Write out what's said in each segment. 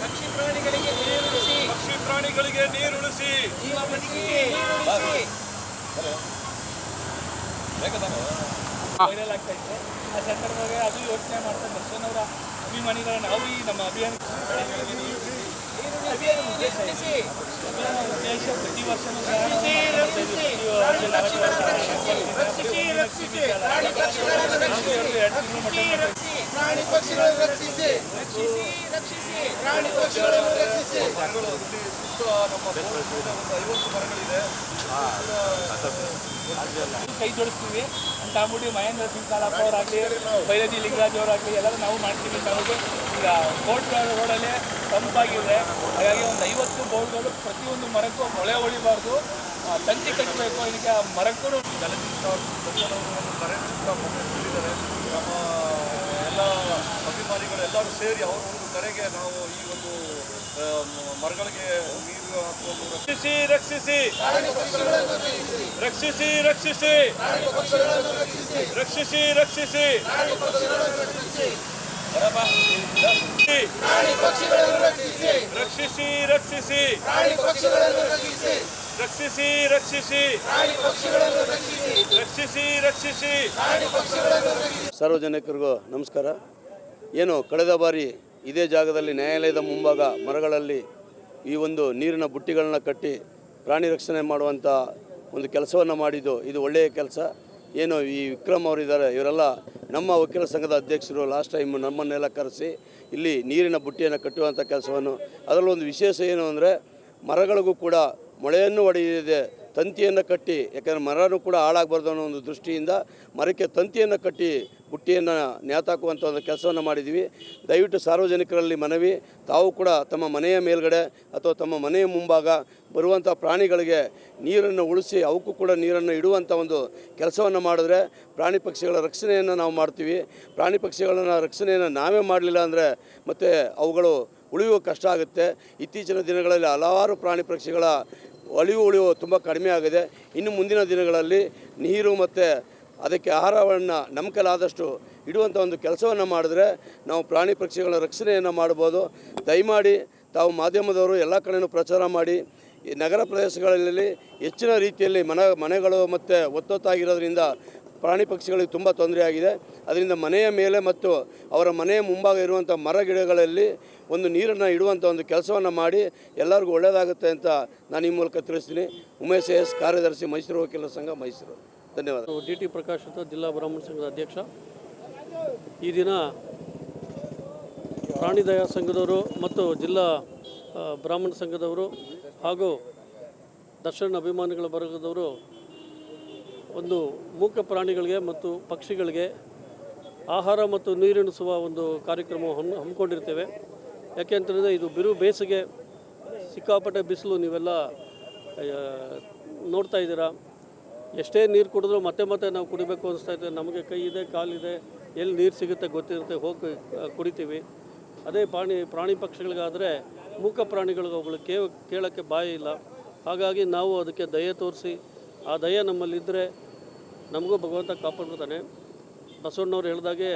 ಪಕ್ಷಿ ಪ್ರಾಣಿಗಳಿಗೆ ನೀರುಣಿಸಿ ಪಕ್ಷಿ ಪ್ರಾಣಿಗಳಿಗೆ ನೀರು ಜೀವ ಬದುಕಿಗೆ ನೀರುಣಿಸಿ ವೈರಲ್ ಆಗ್ತಾ ಇತ್ತು ಆ ಸಂದರ್ಭದಾಗ ಅದು ಯೋಚನೆ ಮಾಡ್ತಾ ದರ್ಶನ್ ಅವರ ಅಭಿಮಾನಿಗಳ ನಾವು ಈ ನಮ್ಮ ಅಭಿಯಾನ ಉದ್ದೇಶ ಪ್ರತಿ ವರ್ಷನೂ ರಕ್ಷಿಸಿ ರಕ್ಷಿಸಿ ಪ್ರಾಣಿ ಪಕ್ಷಿಗಳನ್ನು ರಕ್ಷಿಸಿ ರಕ್ಷಿಸಿ ಪ್ರಾಣಿ ಪಕ್ಷಿಗಳನ್ನು ರಕ್ಷಿಸಿ ಪ್ರಾಣಿ ಪಕ್ಷಿಗಳನ್ನು ರಕ್ಷಿಸಿ. ರಕ್ಷಿಸಿ ರಕ್ಷಿಸಿ. ಪ್ರಾಣಿ ಪಕ್ಷಿಗಳನ್ನು ರಕ್ಷಿಸಿ. ಮರಗಳು ಸುತ್ತ ನಮ್ಮ ಬೋರ್ಡ್ ಒಂದು ಐವತ್ತು ಮರಗಳಿದೆ ಕೈ ಜೋಡಿಸ್ತೀವಿ. ಅಂತ ಮಹೇಂದ್ರ ಸಿಂಗ್ ಕಾಳಪ್ಪ ಅವರಾಗಲಿ ಬೈರಜಿ ಲಿಂಗರಾಜ್ ಅವರಾಗಲಿ ಎಲ್ಲರೂ ನಾವು ಮಾಡ್ತೀವಿ ನಮಗೆ ಈಗ ಬೋರ್ಡ್ ರೋಡಲ್ಲೇ ತಂಪಾಗಿದೆ ಹಾಗಾಗಿ ಒಂದು ಐವತ್ತು ಬೋರ್ಡ್ಗಳು ಪ್ರತಿಯೊಂದು ಮರಕ್ಕೂ ಮೊಳೆ ಹೊಳಿಬಾರ್ದು. ತಂತಿ ಕಟ್ಟಬೇಕು ಇದಕ್ಕೆ ಆ ಮರಕ್ಕೂ ಮೊನ್ನೆ ನಮ್ಮ ಎಲ್ಲ ಅಭಿಮಾನಿಗಳು ಎಲ್ಲರೂ ಸೇರಿ ಅವರ ಒಂದು ಕರೆಗೆ ನಾವು ಈ ಒಂದು ಮರಗಳಿಗೆ ನೀರು ಹಾಕುವ ರಕ್ಷಿಸಿ ರಕ್ಷಿಸಿ. ರಕ್ಷಿಸಿ ರಕ್ಷಿಸಿ. ರಕ್ಷಿಸಿ ರಕ್ಷಿಸಿ. ರಕ್ಷಿಸಿ ರಕ್ಷಿಸಿ. ರಕ್ಷಿಸಿ ರಕ್ಷಿಸಿ. ರಕ್ಷಿಸಿ ರಕ್ಷಿಸಿ. ಸಾರ್ವಜನಿಕರಿಗೂ ನಮಸ್ಕಾರ. ಏನು, ಕಳೆದ ಬಾರಿ ಇದೇ ಜಾಗದಲ್ಲಿ ನ್ಯಾಯಾಲಯದ ಮುಂಭಾಗ ಮರಗಳಲ್ಲಿ ಈ ಒಂದು ನೀರಿನ ಬುಟ್ಟಿಗಳನ್ನ ಕಟ್ಟಿ ಪ್ರಾಣಿ ರಕ್ಷಣೆ ಮಾಡುವಂಥ ಒಂದು ಕೆಲಸವನ್ನು ಮಾಡಿದ್ದು, ಇದು ಒಳ್ಳೆಯ ಕೆಲಸ. ಏನು ಈ ವಿಕ್ರಮ್ ಅವರಿದ್ದಾರೆ, ಇವರೆಲ್ಲ ನಮ್ಮ ವಕೀಲ ಸಂಘದ ಅಧ್ಯಕ್ಷರು ಲಾಸ್ಟ್ ಟೈಮ್ ನಮ್ಮನ್ನೆಲ್ಲ ಕರೆಸಿ, ಇಲ್ಲಿ ನೀರಿನ ಬುಟ್ಟಿಯನ್ನು ಕಟ್ಟುವಂಥ ಕೆಲಸವನ್ನು. ಅದರಲ್ಲೊಂದು ವಿಶೇಷ ಏನು ಅಂದರೆ, ಮರಗಳಿಗೂ ಕೂಡ ಮೊಳೆಯನ್ನು ಹೊಡೆಯದೆ ತಂತಿಯನ್ನು ಕಟ್ಟಿ, ಯಾಕಂದರೆ ಮರನೂ ಕೂಡ ಹಾಳಾಗಬಾರ್ದು ಅನ್ನೋ ಒಂದು ದೃಷ್ಟಿಯಿಂದ ಮರಕ್ಕೆ ತಂತಿಯನ್ನು ಕಟ್ಟಿ ಬುಟ್ಟಿಯನ್ನು ನೇತಾಕುವಂಥ ಒಂದು ಕೆಲಸವನ್ನು ಮಾಡಿದ್ದೀವಿ. ದಯವಿಟ್ಟು ಸಾರ್ವಜನಿಕರಲ್ಲಿ ಮನವಿ, ತಾವು ಕೂಡ ತಮ್ಮ ಮನೆಯ ಮೇಲ್ಗಡೆ ಅಥವಾ ತಮ್ಮ ಮನೆಯ ಮುಂಭಾಗ ಬರುವಂಥ ಪ್ರಾಣಿಗಳಿಗೆ ನೀರನ್ನು ಉಳಿಸಿ, ಅವಕ್ಕೂ ಕೂಡ ನೀರನ್ನು ಇಡುವಂಥ ಒಂದು ಕೆಲಸವನ್ನು ಮಾಡಿದ್ರೆ ಪ್ರಾಣಿ ಪಕ್ಷಿಗಳ ರಕ್ಷಣೆಯನ್ನು ನಾವು ಮಾಡ್ತೀವಿ. ಪ್ರಾಣಿ ಪಕ್ಷಿಗಳನ್ನು ರಕ್ಷಣೆಯನ್ನು ನಾವೇ ಮಾಡಲಿಲ್ಲ ಅಂದರೆ ಮತ್ತು ಅವುಗಳು ಉಳಿಯುವ ಕಷ್ಟ ಆಗುತ್ತೆ. ಇತ್ತೀಚಿನ ದಿನಗಳಲ್ಲಿ ಹಲವಾರು ಪ್ರಾಣಿ ಪಕ್ಷಿಗಳ ಅಳಿವು ಉಳಿವು ತುಂಬ ಕಡಿಮೆ ಆಗಿದೆ. ಇನ್ನು ಮುಂದಿನ ದಿನಗಳಲ್ಲಿ ನೀರು ಮತ್ತು ಅದಕ್ಕೆ ಆಹಾರವನ್ನು ನಮ್ಮ ಇಡುವಂಥ ಒಂದು ಕೆಲಸವನ್ನು ಮಾಡಿದ್ರೆ ನಾವು ಪ್ರಾಣಿ ಪಕ್ಷಿಗಳ ರಕ್ಷಣೆಯನ್ನು ಮಾಡ್ಬೋದು ದಯಮಾಡಿ ತಾವು ಮಾಧ್ಯಮದವರು ಎಲ್ಲ ಕಡೆಯೂ ಪ್ರಚಾರ ಮಾಡಿ, ಈ ನಗರ ಪ್ರದೇಶಗಳಲ್ಲಿ ಹೆಚ್ಚಿನ ರೀತಿಯಲ್ಲಿ ಮನೆ ಮನೆಗಳು ಮತ್ತು ಒತ್ತೊತ್ತಾಗಿರೋದ್ರಿಂದ ಪ್ರಾಣಿ ಪಕ್ಷಿಗಳಿಗೆ ತುಂಬ ತೊಂದರೆಯಾಗಿದೆ ಅದರಿಂದ ಮನೆಯ ಮೇಲೆ ಮತ್ತು ಅವರ ಮನೆಯ ಮುಂಭಾಗ ಇರುವಂಥ ಮರ ಗಿಡಗಳಲ್ಲಿ ಒಂದು ನೀರನ್ನು ಇಡುವಂಥ ಒಂದು ಕೆಲಸವನ್ನು ಮಾಡಿ ಎಲ್ಲರಿಗೂ ಒಳ್ಳೆಯದಾಗುತ್ತೆ ಅಂತ ನಾನು ಈ ಮೂಲಕ ತಿಳಿಸ್ತೀನಿ. ಉಮೇಶ್ ಎಸ್, ಕಾರ್ಯದರ್ಶಿ ಮೈಸೂರು ವಕೀಲರ ಸಂಘ ಮೈಸೂರು. ಧನ್ಯವಾದ. ಡಿ ಟಿ ಪ್ರಕಾಶ್ ಅಂತ ಜಿಲ್ಲಾ ಬ್ರಾಹ್ಮಣ ಸಂಘದ ಅಧ್ಯಕ್ಷ. ಈ ದಿನ ಪ್ರಾಣಿ ದಯಾ ಸಂಘದವರು ಮತ್ತು ಜಿಲ್ಲಾ ಬ್ರಾಹ್ಮಣ ಸಂಘದವರು ಹಾಗೂ ದರ್ಶನ್ ಅಭಿಮಾನಿಗಳ ವರ್ಗದವರು ಒಂದು ಮೂಕ ಪ್ರಾಣಿಗಳಿಗೆ ಮತ್ತು ಪಕ್ಷಿಗಳಿಗೆ ಆಹಾರ ಮತ್ತು ನೀರಿಣಿಸುವ ಒಂದು ಕಾರ್ಯಕ್ರಮ ಹಮ್ಮಿ ಹಮ್ಮಿಕೊಂಡಿರ್ತೇವೆ. ಯಾಕೆಂತಂದರೆ ಇದು ಬಿರು ಬೇಸಿಗೆ ಸಿಕ್ಕಾಪಟ್ಟೆ ಬಿಸಿಲು ನೀವೆಲ್ಲ ನೋಡ್ತಾ ಇದ್ದೀರಾ. ಎಷ್ಟೇ ನೀರು ಕುಡಿದ್ರೂ ಮತ್ತೆ ಮತ್ತೆ ನಾವು ಕುಡಿಬೇಕು ಅನಿಸ್ತಾ ಇದೆ ನಮಗೆ ಕೈ ಇದೆ ಕಾಲಿದೆ ಎಲ್ಲಿ ನೀರು ಸಿಗುತ್ತೆ ಗೊತ್ತಿರುತ್ತೆ, ಹೋಗಿ ಕುಡಿತೀವಿ. ಅದೇ ಪ್ರಾಣಿ ಪ್ರಾಣಿ ಪಕ್ಷಿಗಳಿಗಾದರೆ ಮೂಕ ಪ್ರಾಣಿಗಳಿಗೆ ಅವುಗಳು ಕೇಳೋಕ್ಕೆ ಬಾಯಿ ಇಲ್ಲ. ಹಾಗಾಗಿ ನಾವು ಅದಕ್ಕೆ ದಯೆ ತೋರಿಸಿ ಆ ದಯ ನಮ್ಮಲ್ಲಿದ್ದರೆ ನಮಗೂ ಭಗವಂತ ಕಾಪಾಡ್ತಾನೆ ಬಸವಣ್ಣವ್ರು ಹೇಳಿದಾಗೆ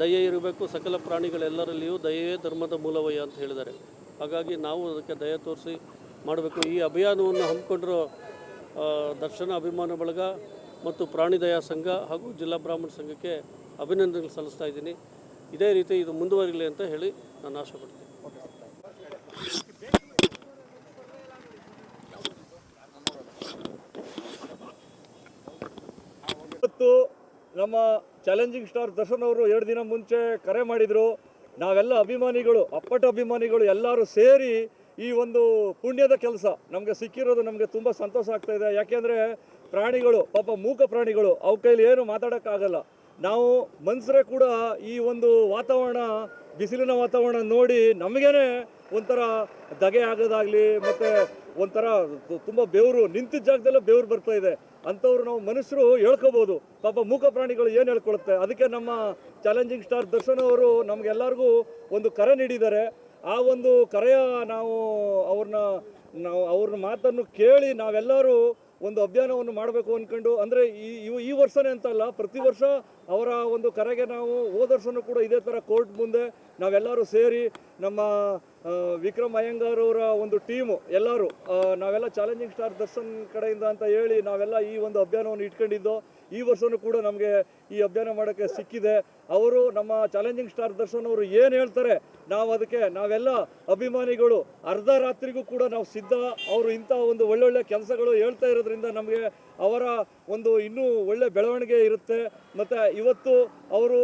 ದಯೆ ಇರಬೇಕು, ಸಕಲ ಪ್ರಾಣಿಗಳೆಲ್ಲರಲ್ಲಿಯೂ ದಯೆಯೇ ಧರ್ಮದ ಮೂಲವಯ್ಯ ಅಂತ ಹೇಳಿದ್ದಾರೆ. ಹಾಗಾಗಿ ನಾವು ಅದಕ್ಕೆ ದಯೆ ತೋರಿಸಿ ಮಾಡಬೇಕು. ಈ ಅಭಿಯಾನವನ್ನು ಹಮ್ಮಿಕೊಂಡಿರೋ ದರ್ಶನ ಅಭಿಮಾನ ಬಳಗ ಮತ್ತು ಪ್ರಾಣಿ ದಯಾ ಸಂಘ ಹಾಗೂ ಜಿಲ್ಲಾ ಬ್ರಾಹ್ಮಣ ಸಂಘಕ್ಕೆ ಅಭಿನಂದನೆಗಳು ಸಲ್ಲಿಸ್ತಾ ಇದ್ದೀನಿ. ಇದೇ ರೀತಿ ಇದು ಮುಂದುವರಿಲಿ ಅಂತ ಹೇಳಿ ನಾನು ಆಶೆ ಪಡ್ತೀನಿ ಇವತ್ತು ನಮ್ಮ ಚಾಲೆಂಜಿಂಗ್ ಸ್ಟಾರ್ ದರ್ಶನ್ ಅವರು ಎರಡು ದಿನ ಮುಂಚೆ ಕರೆ ಮಾಡಿದರು. ನಾವೆಲ್ಲ ಅಭಿಮಾನಿಗಳು, ಅಪ್ಪಟ ಅಭಿಮಾನಿಗಳು ಎಲ್ಲರೂ ಸೇರಿ ಈ ಒಂದು ಪುಣ್ಯದ ಕೆಲಸ. ನಮಗೆ ಸಿಕ್ಕಿರೋದು ನಮಗೆ ತುಂಬ ಸಂತೋಷ ಆಗ್ತಾ ಇದೆ. ಯಾಕೆಂದರೆ ಪ್ರಾಣಿಗಳು, ಪಾಪ ಮೂಕ ಪ್ರಾಣಿಗಳು, ಅವ್ರ ಕೈಲಿ ಏನು ಮಾತಾಡೋಕ್ಕಾಗಲ್ಲ. ನಾವು ಮನುಷ್ಯರೇ ಕೂಡ ಈ ಒಂದು ವಾತಾವರಣ, ಬಿಸಿಲಿನ ವಾತಾವರಣ ನೋಡಿ ನಮಗೇನೆ ಒಂಥರ ದಗೆ ಆಗೋದಾಗಲಿ, ಮತ್ತು ಒಂಥರ ತುಂಬ ಬೆವರು, ನಿಂತಿದ್ದ ಜಾಗದಲ್ಲೇ ಬೆವರು ಬರ್ತಾ ಇದೆ. ಅಂಥವ್ರು ನಾವು ಮನುಷ್ಯರು ಹೇಳ್ಕೋಬೋದು. ಪಾಪ ಮೂಕ ಪ್ರಾಣಿಗಳು ಏನು ಹೇಳ್ಕೊಳುತ್ತೆ? ಅದಕ್ಕೆ ನಮ್ಮ ಚಾಲೆಂಜಿಂಗ್ ಸ್ಟಾರ್ ದರ್ಶನ್ ಅವರು ನಮಗೆಲ್ಲರಿಗೂ ಒಂದು ಕರೆ ನೀಡಿದ್ದಾರೆ. ಆ ಒಂದು ಕರೆಯ ನಾವು ಅವ್ರನ್ನ ನಾವು ಅವ್ರನ್ನ ಮಾತನ್ನು ಕೇಳಿ ನಾವೆಲ್ಲರೂ ಒಂದು ಅಭಿಯಾನವನ್ನು ಮಾಡಬೇಕು ಅಂದ್ಕೊಂಡು ಅಂದರೆ ಈ, ಇವು ಈ ವರ್ಷನೇ ಅಂತಲ್ಲ, ಪ್ರತಿ ವರ್ಷ ಅವರ ಒಂದು ಕರೆಗೆ ನಾವು ಹೋದ ಕೂಡ ಇದೇ ಥರ ಕೋರ್ಟ್ ಮುಂದೆ ನಾವೆಲ್ಲರೂ ಸೇರಿ ನಮ್ಮ ವಿಕ್ರಮ್ ಅಯ್ಯಂಗಾರ್ ಅವರ ಒಂದು ಟೀಮು, ಎಲ್ಲರೂ ನಾವೆಲ್ಲ ಚಾಲೆಂಜಿಂಗ್ ಸ್ಟಾರ್ ದರ್ಶನ್ ಕಡೆಯಿಂದ ಅಂತ ಹೇಳಿ ನಾವೆಲ್ಲ ಈ ಒಂದು ಅಭಿಯಾನವನ್ನು ಇಟ್ಕೊಂಡಿದ್ದು, ಈ ವರ್ಷವೂ ಕೂಡ ನಮಗೆ ಈ ಅಭಿಯಾನ ಮಾಡೋಕ್ಕೆ ಸಿಕ್ಕಿದೆ. ಅವರು ನಮ್ಮ ಚಾಲೆಂಜಿಂಗ್ ಸ್ಟಾರ್ ದರ್ಶನ್ ಅವರು ಏನು ಹೇಳ್ತಾರೆ, ನಾವು ಅದಕ್ಕೆ, ನಾವೆಲ್ಲ ಅಭಿಮಾನಿಗಳು ಅರ್ಧ ರಾತ್ರಿಗೂ ಕೂಡ ನಾವು ಸಿದ್ಧ, ಅವರು ಇಂಥ ಒಂದು ಒಳ್ಳೊಳ್ಳೆ ಕೆಲಸಗಳು ಹೇಳ್ತಾ ಇರೋದ್ರಿಂದ ನಮಗೆ ಅವರ ಒಂದು ಇನ್ನೂ ಒಳ್ಳೆ ಬೆಳವಣಿಗೆ ಇರುತ್ತೆ. ಮತ್ತು ಇವತ್ತು ಅವರು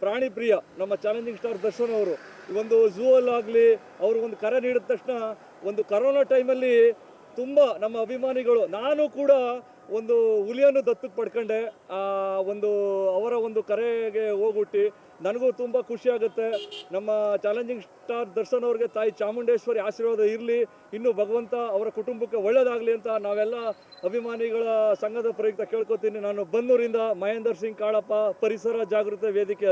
ಪ್ರಾಣಿ ಪ್ರಿಯ ನಮ್ಮ ಚಾಲೆಂಜಿಂಗ್ ಸ್ಟಾರ್ ದರ್ಶನ್ ಅವರು. ಒಂದು ಝೂ ಅಲ್ಲಾಗಲಿ ಅವರು ಒಂದು ಕರೆ ನೀಡಿದ ತಕ್ಷಣ ಒಂದು ಕರೋನಾ ಟೈಮಲ್ಲಿ ತುಂಬ ನಮ್ಮ ಅಭಿಮಾನಿಗಳು, ನಾನು ಕೂಡ ಒಂದು ಹುಲಿಯನ್ನು ದತ್ತಕ್ಕೆ ಪಡ್ಕೊಂಡೆ. ಆ, ಒಂದು ಅವರ ಒಂದು ಕರೆಗೆ ಹೋಗ್ಬಿಟ್ಟು ನನಗೂ ತುಂಬ ಖುಷಿ ಆಗುತ್ತೆ. ನಮ್ಮ ಚಾಲೆಂಜಿಂಗ್ ಸ್ಟಾರ್ ದರ್ಶನ್ ಅವ್ರಿಗೆ ತಾಯಿ ಚಾಮುಂಡೇಶ್ವರಿ ಆಶೀರ್ವಾದ ಇರಲಿ, ಇನ್ನು ಭಗವಂತ ಅವರ ಕುಟುಂಬಕ್ಕೆ ಒಳ್ಳೇದಾಗಲಿ ಅಂತ ನಾವೆಲ್ಲ ಅಭಿಮಾನಿಗಳ ಸಂಘದ ಪ್ರಯುಕ್ತ ಕೇಳ್ಕೊತೀನಿ. ನಾನು ಬನ್ನೂರಿಂದ ಮಹೇಂದರ್ ಸಿಂಗ್ ಕಾಳಪ್ಪ, ಪರಿಸರ ಜಾಗೃತಿ ವೇದಿಕೆ